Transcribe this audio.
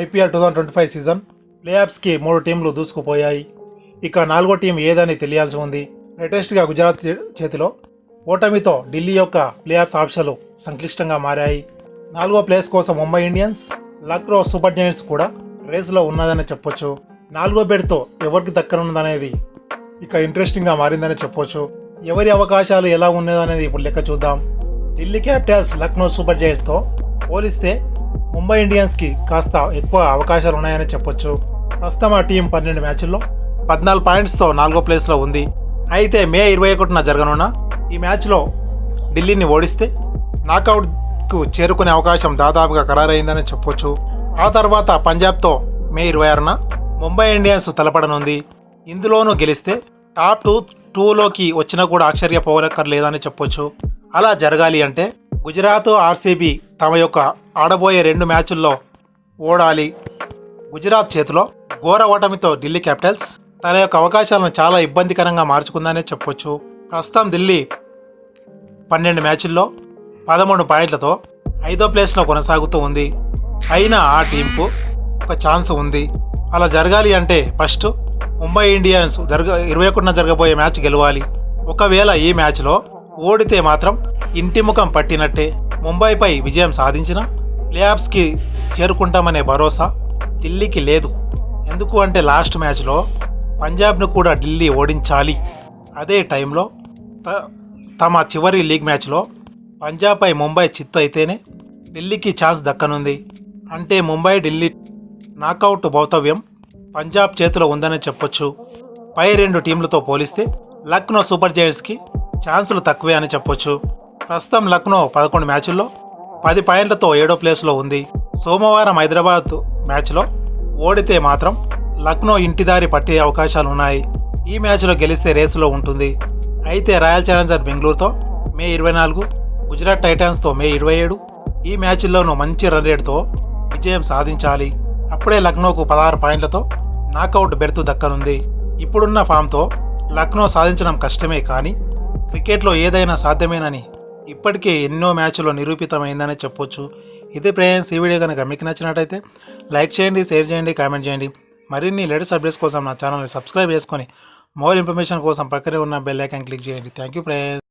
IPL two thousand twenty five season ప్లేఆఫ్స్కి మూడు టీంలు దూసుకుపోయాయి. ఇక నాలుగో టీం ఏదని తెలియాల్సి ఉంది. లేటెస్ట్గా గుజరాత్ చేతిలో ఓటమితో ఢిల్లీ యొక్క ప్లేఆఫ్స్ ఆప్షన్లు సంక్లిష్టంగా మారాయి. నాలుగో ప్లేస్ కోసం Mumbai Indians Lucknow Super Giants కూడా రేసులో ఉన్నదని చెప్పొచ్చు. నాలుగో బెడ్తో ఎవరికి దక్కనున్నదనేది ఇక ఇంట్రెస్టింగ్గా మారిందని చెప్పొచ్చు. ఎవరి అవకాశాలు ఎలా ఉన్నదనేది ఇప్పుడు లెక్క చూద్దాం. ఢిల్లీ క్యాపిటల్స్ లక్నో సూపర్ జైంట్స్తో పోలిస్తే ముంబై ఇండియన్స్కి కాస్త ఎక్కువ అవకాశాలు ఉన్నాయని చెప్పొచ్చు. ప్రస్తుతం ఆ టీం పన్నెండు మ్యాచ్ల్లో పద్నాలుగు పాయింట్స్తో నాలుగో ప్లేస్లో ఉంది. అయితే మే ఇరవై ఒకటిన జరగనున్న ఈ మ్యాచ్లో ఢిల్లీని ఓడిస్తే నాకౌట్కు చేరుకునే అవకాశం దాదాపుగా ఖరారైందని చెప్పొచ్చు. ఆ తర్వాత పంజాబ్తో మే ఇరవై ఆరున ముంబై ఇండియన్స్ తలపడనుంది. ఇందులోనూ గెలిస్తే టాప్ టూ టూలోకి వచ్చినా కూడా ఆశ్చర్యపోవక్కర్లేదని చెప్పొచ్చు. అలా జరగాలి అంటే గుజరాత్ ఆర్సీబీ తమ యొక్క ఆడబోయే రెండు మ్యాచుల్లో ఓడాలి గుజరాత్ చేతిలో ఘోర ఓటమితో ఢిల్లీ క్యాపిటల్స్. తన యొక్క అవకాశాలను చాలా ఇబ్బందికరంగా మార్చుకుందనే చెప్పొచ్చు. ప్రస్తుతం ఢిల్లీ పన్నెండు మ్యాచుల్లో పదమూడు పాయింట్లతో ఐదో ప్లేస్లో కొనసాగుతూ ఉంది. అయినా ఆ టీంకు ఒక ఛాన్స్ ఉంది. అలా జరగాలి అంటే ఫస్ట్ ముంబై ఇండియన్స్ జరగ ఇరవై ఒకటిన జరగబోయే మ్యాచ్ గెలవాలి. ఒకవేళ ఈ మ్యాచ్లో ఓడితే మాత్రం ఇంటి ముఖం పట్టినట్టే ముంబైపై విజయం సాధించిన ప్లేఆఫ్స్కి చేరుకుంటామనే భరోసా ఢిల్లీకి లేదు. ఎందుకు అంటే లాస్ట్ మ్యాచ్లో పంజాబ్ను కూడా ఢిల్లీ ఓడించాలి. అదే టైంలో త- తమ చివరి లీగ్ మ్యాచ్లో పంజాబ్పై ముంబై చిత్తు అయితేనే ఢిల్లీకి ఛాన్స్ దక్కనుంది. అంటే ముంబై ఢిల్లీ నాకౌట్ భౌతవ్యం పంజాబ్ చేతిలో ఉందని చెప్పొచ్చు. పై రెండు టీంలతో పోలిస్తే లక్నో సూపర్ జైంట్స్కి ఛాన్సులు తక్కువే అని చెప్పొచ్చు. ప్రస్తుతం లక్నో పదకొండు మ్యాచుల్లో పది పాయింట్లతో ఏడో ప్లేస్లో ఉంది. సోమవారం హైదరాబాద్ మ్యాచ్లో ఓడితే మాత్రం లక్నో ఇంటిదారి పట్టే అవకాశాలు ఉన్నాయి. ఈ మ్యాచ్లో గెలిస్తే రేసులో ఉంటుంది. అయితే రాయల్ ఛాలెంజర్ బెంగళూరుతో మే ఇరవై నాలుగు గుజరాత్ టైటాన్స్తో మే ఇరవై ఏడు ఈ మ్యాచ్ల్లోనూ మంచి రన్ రేట్తో విజయం సాధించాలి. అప్పుడే లక్నోకు పదహారు పాయింట్లతో నాకౌట్ బెర్త్ దక్కనుంది. ఇప్పుడున్న ఫామ్తో లక్నో సాధించడం కష్టమే కానీ క్రికెట్లో ఏదైనా సాధ్యమేనని ఇప్పటికే ఎన్నో మ్యాచ్లో నిరూపితమైందని చెప్పొచ్చు. ఇదే ప్రయాణం ఈ వీడియో కనుక మీకు నచ్చినట్టయితే లైక్ చేయండి షేర్ చేయండి కామెంట్ చేయండి. మరిన్ని లేటెస్ట్ అప్డేట్స్ కోసం నా ఛానల్ని సబ్స్క్రైబ్ చేసుకొని మోర్ ఇన్ఫర్మేషన్ కోసం పక్కనే ఉన్న బెల్ ఐకాన్ క్లిక్ చేయండి. Thank you friends.